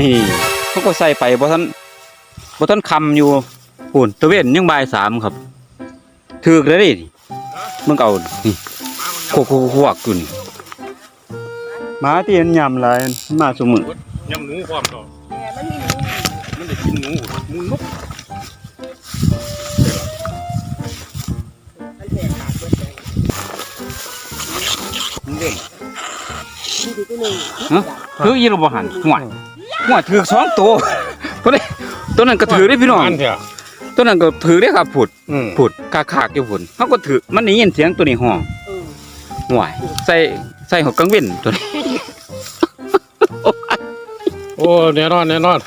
นี่เขาก็ใส่ไปบ่ทันบ่ทันคำอยู่ปุ่นตะเวนยังบ่ายสามครับถือกเลยดิมึงเอานี่โคกๆๆวักอยู่นี่หมาที่มันยำหลายมันมาซุมื้อยำหนูความต่อแม่มันมีหนูมันได้กินหนูหมูนกมันแตกขาดเบิดเลยมันเด้งมีดีตัวหนึ่งฮะถืออีหลบ่หันห่วย ห่วยถือกสองตัวตัวนี้ตัวนั้นก็ถือได้พี่น้องมันเถอะตัวนั้นก็ถือได้ครับผุดอืมผุดกาขากอยู่ผุดเขาก็ถือมันได้ยินเสียงตัวนี้ห้องเออห่วยใส่ใส่หัวกังเว้นตัวนี้โอ้แน่นอนแน่นอน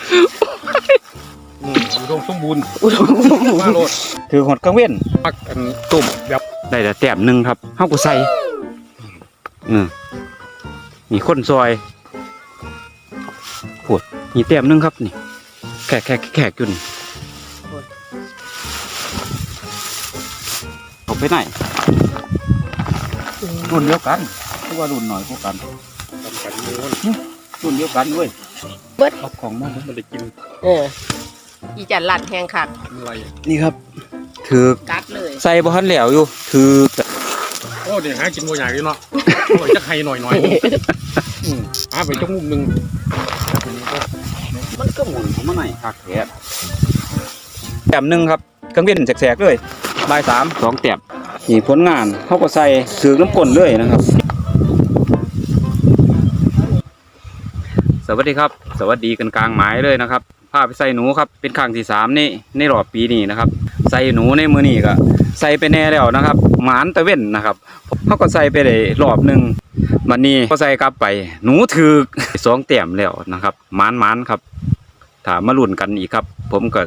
อืมอุดมสมบูรณ์อุดมสมบูรมาณ์โลดถือหัวกังเว้นพักกันตุ่มแบบได้แต่แต้มหนึ่งครับเฮาก็ใส่อืมมีคนซอย ปวดมีแต้มหนึ่งครับนี่แขกแขกแขกอยู่นี่เอาไปไหนรุ่นเดียวกันเพราะว่ารุ่นหน่อยพวกกันทำกันม้วนรุ่นเดียวกันด้วยเบิดเอาของมามันได้กิน เอออีจันลัดแหงคักอะไรนี่ครับ ถือกัดเลยใส่บ่ทันแล้วอยู่ ถือ โอ้เดี๋ยวหากินบัวใหญ่เลยเนาะโอ้ยจะไข่หน่อยหน่อย อืมหาไปจังมุมหนึ่งมันก็หมุนของมันหน่อยคักแท้แต้มหนึ่งครับกังเวียนแสกๆเลยบ่ายสามสองแต้มนี่ผลงานเขาก็ใส่ถือน้ำก้นเลยนะครับ สวัสดีครับ สวัสดีกันกลางหมายเลยนะครับพาไปใส่หนูครับเป็นครั้งที่สามนี่ในรอบปีนี้นะครับ ใส่หนูในมือนี้ก็ใส่ไปแน่แล้วนะครับ หมานตะเว้นนะครับ เขาก็ใส่ไปได้รอบหนึ่งวันนี้ก็ใส่กลับไป หนูถือสองแต้มแล้วนะครับมานมานครับถามมาลุ้นกันอีกครับ ผมก็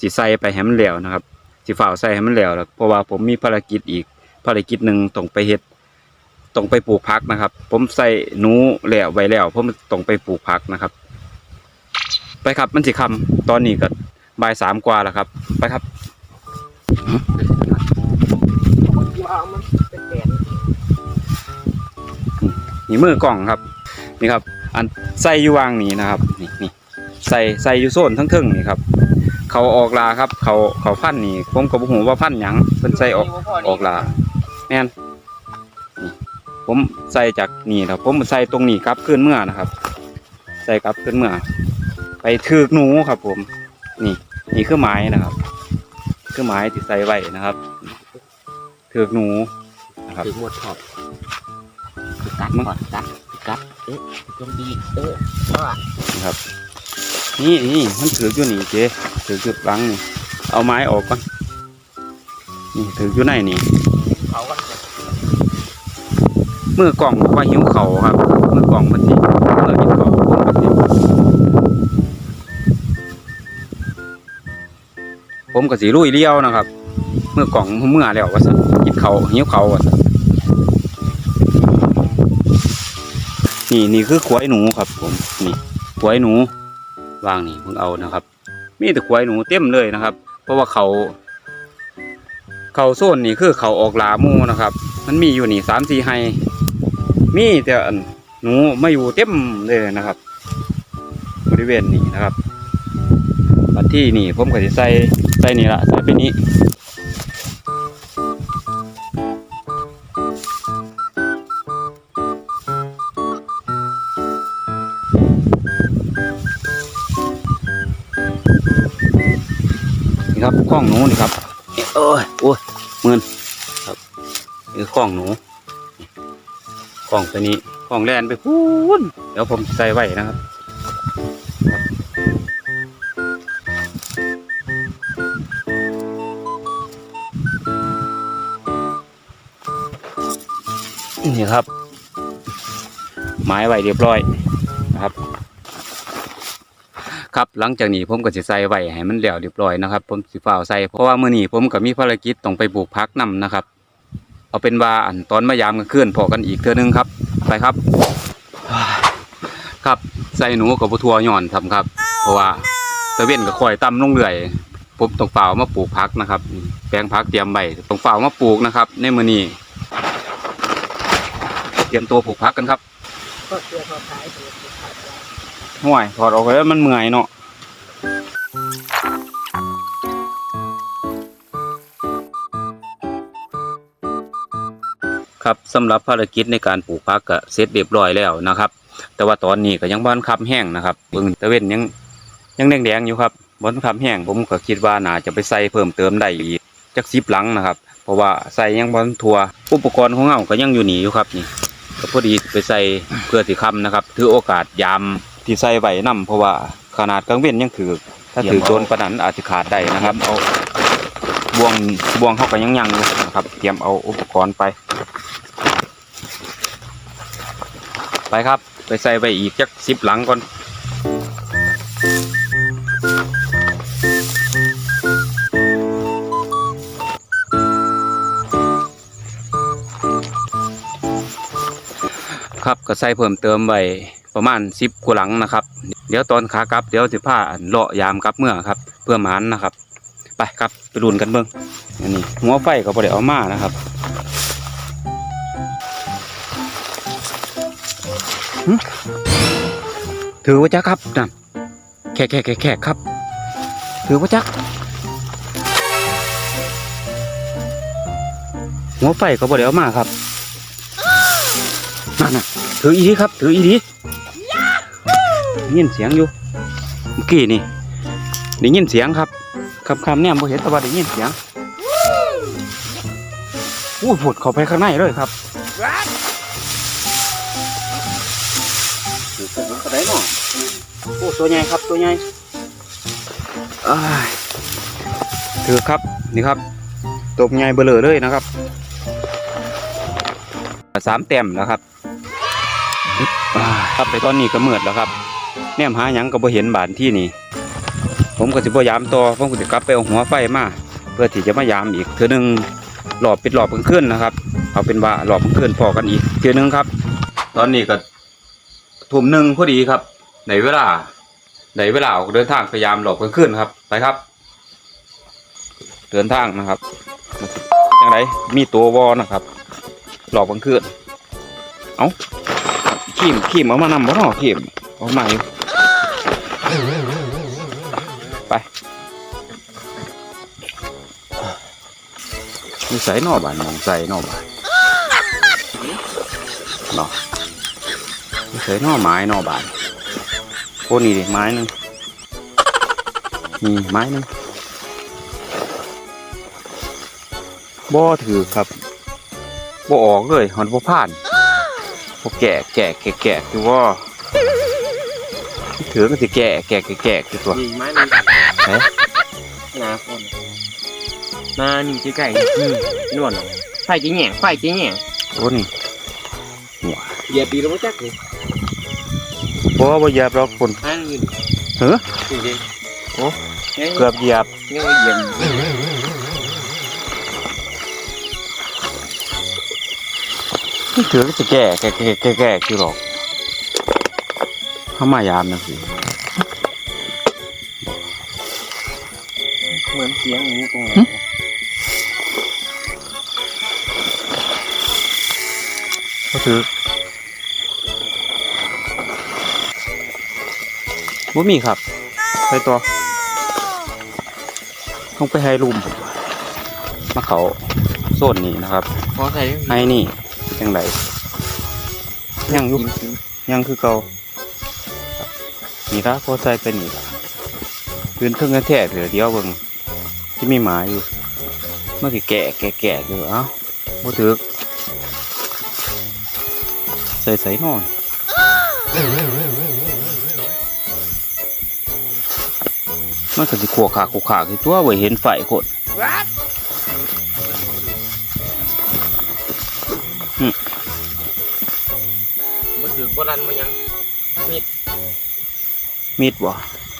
สิใส่ไปให้มันแล้วนะครับสิฝ่าใส่ให้มันแล้วเพราะว่าผมมีภารกิจอีกภารกิจหนึ่งต้องไปเฮ็ดต้องไปปลูกพักนะครับ ผมใส่หนูแล้วไว้แล้วผมต้องไปปลูกพักนะครับ ไปครับมันสิคำตอนนี้ก็บ่ายสามกว่าแล้วครับ ไปครับ นเป็นแดดนี่มือกล่องครับนี่ครับ อันใส่อยู่วางนี่นะครับนี่นี่ใส่ใส่อยู่โซนทั้งเทึ่งนี่ครับ เขาออกลาครับ เขาเขาพันนี่ผมก็บ่ฮู้ว่าพันหยังเพิ่นใส่ออกออกลาแม่นนี่ผมใส่จากนี่ครับผมใส่ตรงนี้ครับขึ้นเมื่อนะครับ ใส่ครับขึ้นเมื่อ ไปถือกหนูครับ ผม นี่นี่คือไม้นะครับคือไม้ที่ใส่ไว้นะครับถือกหนูนะครับถือหมดชอบ กัดก่อนกัดกัดเอ๊ะยังดีเออเพราะว่าครับ นี่นี่มันถืออยู่นี่เจ๊ถืออยู่หลังนี่เอาไม้ออกก่อนนี่ถืออยู่ในนี่เขาก็มือกล่องว่าหิวเขาครับมือกล่องมันสิเมื่อกินเขาผมก็สิผมก็สิลุยเลี้ยวนะครับมือกล่องเมื่อแล้วว่าสันกินเขาหิวเขาว่าสั นี่นี่คือขวายหนูครับ ผมนี่ขวายหนูวางนี่เพิ่งเอานะครับ มีแต่ควายหนูเต็มเลยนะครับ เพราะว่าเขา เขาโซนนี่คือเขาออกลามูนะครับ มันมีอยู่นี่สามสี่ไฮมีแต่หนูไมาอยู่เต็มเลยนะครับ บริเวณนี้นะครับวันที่นี่ผมก็จะใส่ใส่นี่ละใส่ไปนี้ องหนูนี่ครับเอ้ยโอ้ยมืนครับนี่คือข้องหนูข้องไปนี้ข้องแลนไปพูนเดี๋ยวผมใส่ไว้นะครับนี่ครับไม้ไว้เรียบร้อย ครับหลังจากนี้ผมก็สิใส่ไว้ให้มันแล้วเรียบร้อยนะครับ ผมสิฝ้าใส่เพราะว่ามื้อนี้ผมก็มีภารกิจต้องไปปลูกพักนํนะครับ เอาเป็นว่าอันตอนมายามกันเคลื่อนพอกันอีกเทื่อนึงครับ ไปครับ ครับใส่หนูกับบัทัวย่อนทำครับ เพราะว่าตะเวนก็คอยต่ำลงเรื่อยผมต้องฝ้ามาปลูกพักนะครับ แปลงพักเตรียมใบต้องฝ้ามาปลูกนะครับ ในมื้อนี้เตรียมตัวปลูกพักกันครับก็เกลือพอขายเกลือพอขาย ห่วยถอดออกไปแล้วมันเหมื่อยเนาะครับสำหรับภารกิจในการปลูกผักก็เสร็จเรียบร้อยแล้วนะครับ แต่ว่าตอนนี้ก็ยังบ้านคับแห้งนะครับเบิ่งตะเวนยังยังแดงๆอยู่ครับบ้นคับแห้งผมก็คิดว่าน่าจะไปใส่เพิ่มเติมได้อีกจักสิบหลังนะครับ เพราะว่าใส่ยังบอนทัวอุปกรณ์ของเราก็ยังอยู่หนีอยู่ครับนี่ก็พอดีไปใส่เพื่อสิคำนะครับ ถือโอกาสยาม ที่ใส่ไว้นํเพราะว่าขนาดกลางเว้นยังถือถ้าถือโดนปานนันอาจจะขาดได้นะครับ เอาบ่วงบ่วงเขาก็ยังยังอยู่นะครับ เตรียมเอาอุปกรณ์ไป ไปครับ ไปใส่ไปอีกจักสิบหลังก่อนครับก็ใส่เพิ่มเติมไว้ ประมาณสิบกว่าหลังนะครับ เดี๋ยวตอนขากลับเดี๋ยวสิผ้าเลาะยามกลับเมื่อครับ เพื่อหมานนะครับ ไปครับไปรุนกันเบิ้งอันนี้หัวไฟก็บ่ได้เอามานะครับถือว่าจักครับนั่นแขกแขกแขกครับ ถือว่าจักหัวไฟก็บ่ได้เอามาครับนั่นน่ะถืออีดีครับ ถืออีดี ยินเสียงอยู่เมื่อกี้นี่ได้ยินเสียงครับคำคำเนี่ยบ่เห็นแต่ว่าได้ยินเสียงอู้ผุดเข้าไปข้างในเลยครับถือผมก็ได้เนาะโอ้ตัวใหญ่ครับตัวใหญ่อ้ถือครับนี่ครับตัวใหญ่เบลอเลยนะครับสามแต้มแล้วครับครับไปตอนนี้ก็เมือดแล้วครับ นมหาหยังก็บ่เห็นบานที่นี่ผมก็สิบ่ยามต่อผมก็สิกลับไปเอาหัวไฟมาเพื่อที่จะมายามอีกเทื่อหนึงรอบปิดรอบกลางคืนนะครับ เอาเป็นว่ารอบกลางคืนพอกันอีกเทื่อนึงครับ ตอนนี้ก็ทุ่มหนึ่งพอดีครับในเวลาในเวลาออกเดินทางพยายามรอบกลางคืนครับไปครับ เดินทางนะครับยังไงมีตัววอนะครับ หลอกบังคืนเอาขีมขีมเอามานำบ่เนาะขีมเอามาอยู่ ไปมีใส่นอบานมองใส่นอบานเนาะมีใส่นอไม้นอบานโอ้นี่ดิไม้นึงนี่ไม้นึงบ่ถือครับบ่ออกเลยหอนบ่ผ่านบ่แก่แก่แก่แก่คือว่า ถือก็สิแก่แก่แก่แก่คือตัวยิงไม้หนึ่งเอ๊ะนาคนนานี่จะไก่อืมนวลน่ะไฟจีแหง่งไฟจีแหง่งโอ้นี่หัวเหยียบปีแล้วไม่จักเลยบ่บ่เหยียบหรอกคนอันนี้เฮ้อจริงโอ้ๆเนี่ยเกือบเหยียบเนี่ยเหยียบถือก็สิแก่แก่แก่แก่แก่คือหรอก เข้ามายามนะสิเหมือนเสียงหมูตรงไหนก็ถือบ่มีครับ ไปตัวต้องไปให้ลุมมาเขาโซนนี้นะครับพอใส่ให้นี่จังไดยังอยุกินกินยังคือเก่า นี่ละพอใส่ไปนี่ละพื้นเพิ่งกันแท้เถือเดียวเบิ่งที่มีหมาอยู่เมื่อกี้แก่แก่แก่อยู่เอ้าบ่ถือใส่ใส่นอนมันก็สิขัวขาขัวขาคือตัวไว้เห็นไฟคนบ่ถือบ่รันมายังมีด บ่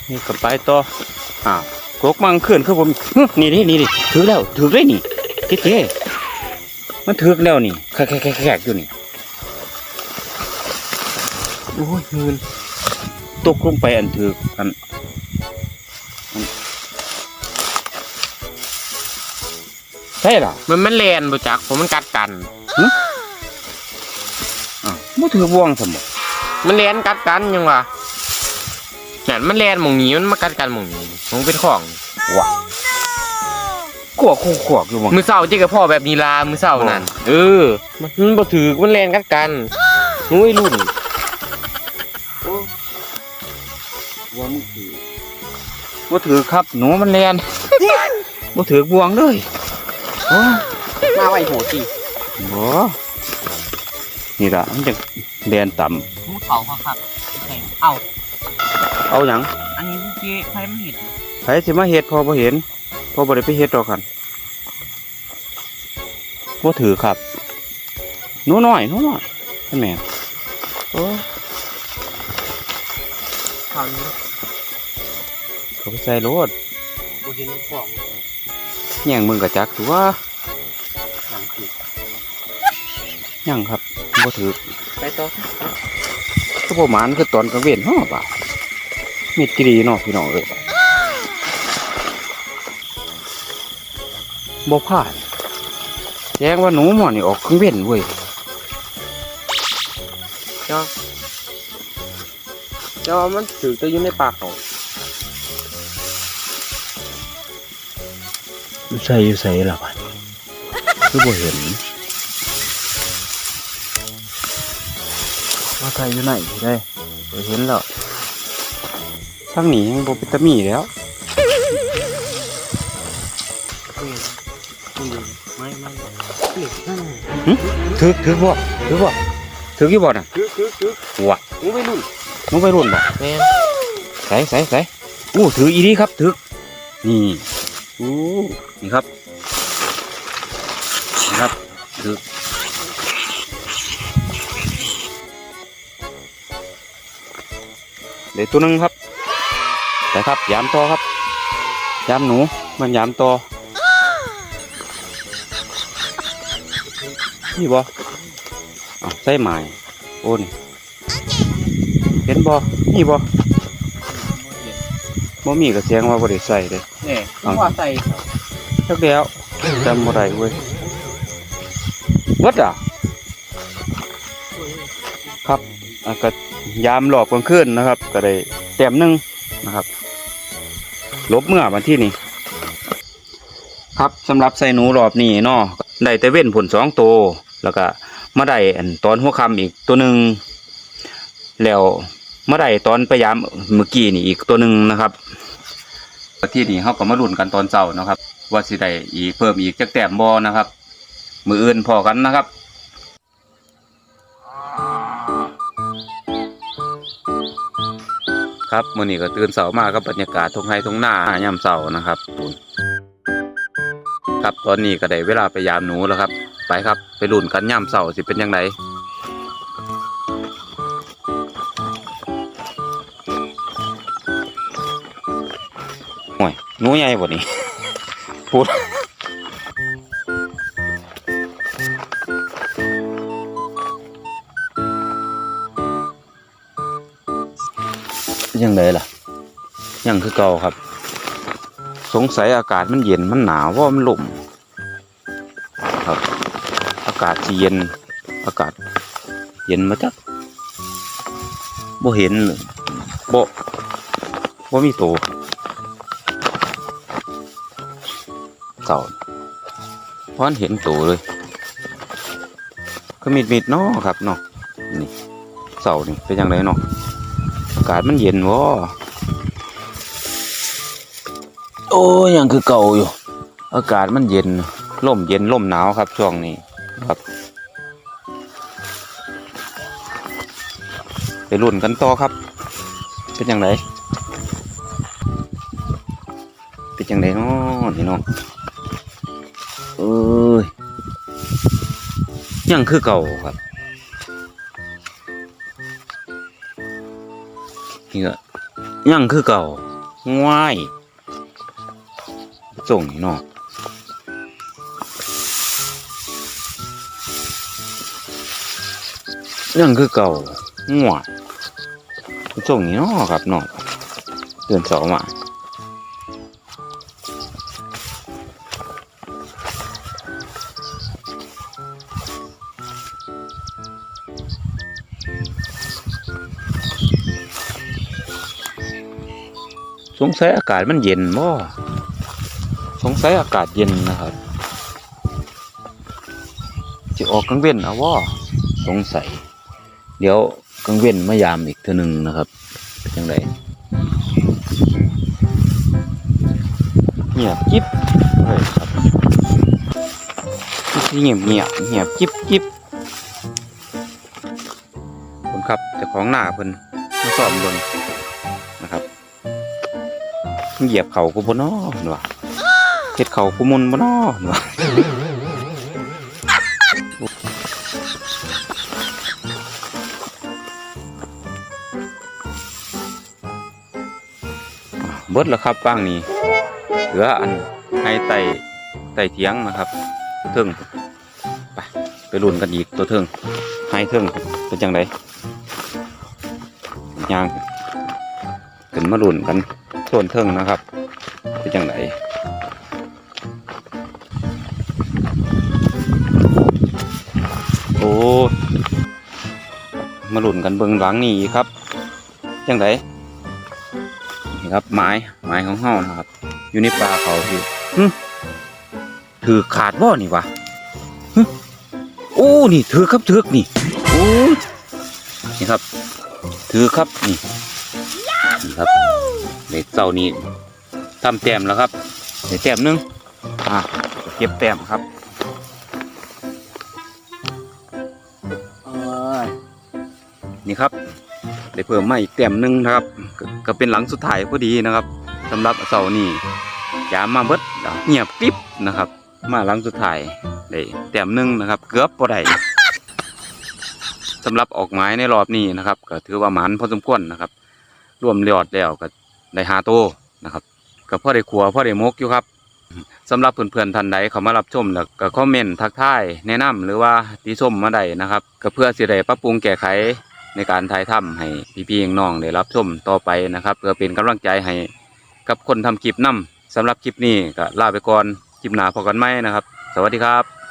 มีกับไปต่ออ้าวกกมังขึ้นคือผมฮึนี่ดินี่ดิถือแล้วถือได้นี่คิดเท่มันถือแล้วนี่แขกแขกแขกอยู่นี่โอ้ยเงินตกลงไปอันถืออันอันใช่ล่ะมันมันแลนบ่จักผมมันกัดกันอ้าวบ่ถือบ่วงสมบ่มันแลนกัดกันยังวะ นั่นมันแลนหมองนี้มันมากัดกันหมองนี้มันเป็นของว้าขวกขวกอยู่บ่มือเศร้าเจ๊กับพ่อแบบนี้ลามือเศร้านั่นเออมันมันบ่ถือมันแลนกัดกันนุ้ยรุ่นว่ามึงถือบ่ถือครับหนูมันแลนบ่ถือบวงเลยโอ้มาไว้โหสิโหนี่ล่ะมันจะแลนต่ำมูเขาครับเอา เอาหยังอันนี้เจ๊ใครไม่เห็นไผสิมาเฮ็ดพอบ่เห็น พอบ่ได้ไปเฮ็ดดอกคันบ่ถือครับหนูน้อยหนูน้อยท่านแม่โอ้ทำนี้เขาไปใส่รถบ่เห็นของแย่งมึงกะจักถือว่าหลังผิดยังครับบ่ถือไปต่อก็บ่หมานคือตอนกลางเว้นเฮาบ่า มีดกรีเนาะพี่น้องเอ้ยบ่พลาดแจ้งว่าหนูหมอนี่ออกกลางเว้นเว้ยจอจอมันถือตัวอยู่ในปากเขาอยู่ใส่อยู่ใส่ล่ะบัดคือบ่เห็นว่าใส่อยู่ไหนได้บ่เห็นแล้ว ทางนี้ยังบ่เป็นตามีแล้วไม่ไม่ถือถือบ่ถือบ่ถือกี่บ่น่ะคือคือคือว้ามึงไม่รุ่นน้องไปรุ่นบ่แม่ใส่ใส่ใส่อู้ถืออีนี้ครับถือนี่อู้นี่ครับนี่ครับถือเดี๋ยวตัวหนึงครับ แต่ครับยามต่อครับยามหนูมันยามต่อนี่บ่เอาใส่ไม้โอ้นี่เห็นบ่นี่บ่บ่มีก็แสดงว่าบ่ได้ใส่เด้เนี่ยผมว่าใส่จักแล้วจำบ่ได้เว้ยวัดอะครับอะก็ยามหลอบกลางคืนนะครับ ก็ได้แต้มหนึง นะครับลบเมื่อวันที่นี่ครับสำหรับใส่หนูรอบนี้เนาะได้แต่เว้นผลสองตัวแล้วก็มาได้ตอนหัวค่ำอีกตัวหนึ่งแล้วมาได้ตอนพยายามเมื่อกี้นี่อีกตัวหนึ่งนะครับที่นี่เขาก็มาลุ้นกันตอนเช้านะครับ ว่าสิได้อีกเพิ่มอีกจักแต้มบ่นะครับ มืออื่นพอกันนะครับ ครับมื้อนี้ก็ตื่นเช้ามากครับบรรยากาศทงไร่ทุ่งนายามเช้านะครับปุ่นครับตอนนี้ก็ได้เวลาไปยามหนูแล้วครับ ไปครับไปลุ้นกันยามเช้าสิเป็นยังไงโอ้ยหนูใหญ่บ่นี่พูด ยังไงล่ะ ยังคือเก่าครับ สงสัยอากาศมันเย็นมันหนาวเพรามันลมครับ อากาศเย็น อากาศ เย็นมาจักบ่เห็นบ่บ่มีโตเก่าเพราะมันเห็นโตเลยก็มิดมิดเนาะครับเนาะนี่เสานี่เป็นยังไงเนาะอากาศมันเย็นวะโอ้ยังคือเก่าอยู่ อากาศมันเย็นลมเย็นลมหนาวครับช่วงนี้ครับไปรุ่นกันต่อครับ เป็นยังไงเป็นยังไงเนาะนี่เนาะเอ้ยยังคือเก่าครับ นี่ก็ยังคือเก่าง่ายส่งนี่เนาะยังคือเก่าง่ายส่งนี่เนาะครับเนาะเดือนสองมา งสัยอากาศมันเย็นบ่สงสัยอากาศเย็นนะครับจะออกกลางเว้นเอาว่าสงสัย เดี๋ยวกลางเว้นมายามอีกเทื่อหนึงนะครับเป็นจังไดเงียบจิ๊บเลยครับเงียบเงียบเงียบจิ๊บจิ๊บคนครับเจ้าของหน้าเพิ่นมาสอนเบิ่งน เหยียบเขากูบ่นอหนวะเฮ็ดเขากูมุนบ่นอหนวะเบิดแล้วครับบ้างนี้เหลืออันให้ไต่ไต่เถียงนะครับตัวเทิงไปไปลุ้นกันอีกตัวเทิงให้เทิงเป็นจังไดย่างขึ้นมาลุ้นกัน ส่วนเทิงนะครับเป็นจังไดโอ้มาหลุนกันเบิงหลังนี่ครับจังไดนี่ครับไม้ไม้ของเฮานะครับ อยู่ในป่าเขาพี่ถือขาดบ่นี่วะโอ้นี่ถือครับถือนี่โอ้นี่ครับ ถือครับนี่นี่ครับ ในเจ้านี้ทำแต้มแล้วครับในแต้มหนึงอะเก็บแต้มครับนี่ครับได้เพิ่มมาอีกแต้มหนึงนะครับก็ก็เป็นหลังสุดท้ายพอดีนะครับสำหรับเสานี้ยามมาเบิดแล้วเงียบกริบนะครับ มาหลังสุดท้ายได้แต้มหนึงนะครับ เกือบพอได้สำหรับออกไม้ในรอบนี้นะครับ ก็ถือว่าหมันพอสมควรนะครับ รวมยอดแล้วก็ ได้หาโตนะครับก็พ่อได้ขัวพ่อได้มกอยู่ครับสำหรับเพื่อนๆท่านใดเข้ามารับชมแล้วก็คอมเมนต์ทักทายแนะนำหรือว่าติชมมาได้นะครับก็เพื่อสิได้ปรับปรุงแก้ไขในการถ่ายทำให้พี่ๆน้องๆได้รับชมต่อไปนะครับ เพื่อเป็นกำลังใจให้กับคนทำคลิปนํสำหรับคลิปนี้ก็ลาไปก่อนคลิปหน้าพบกันไหมนะครับ สวัสดีครับ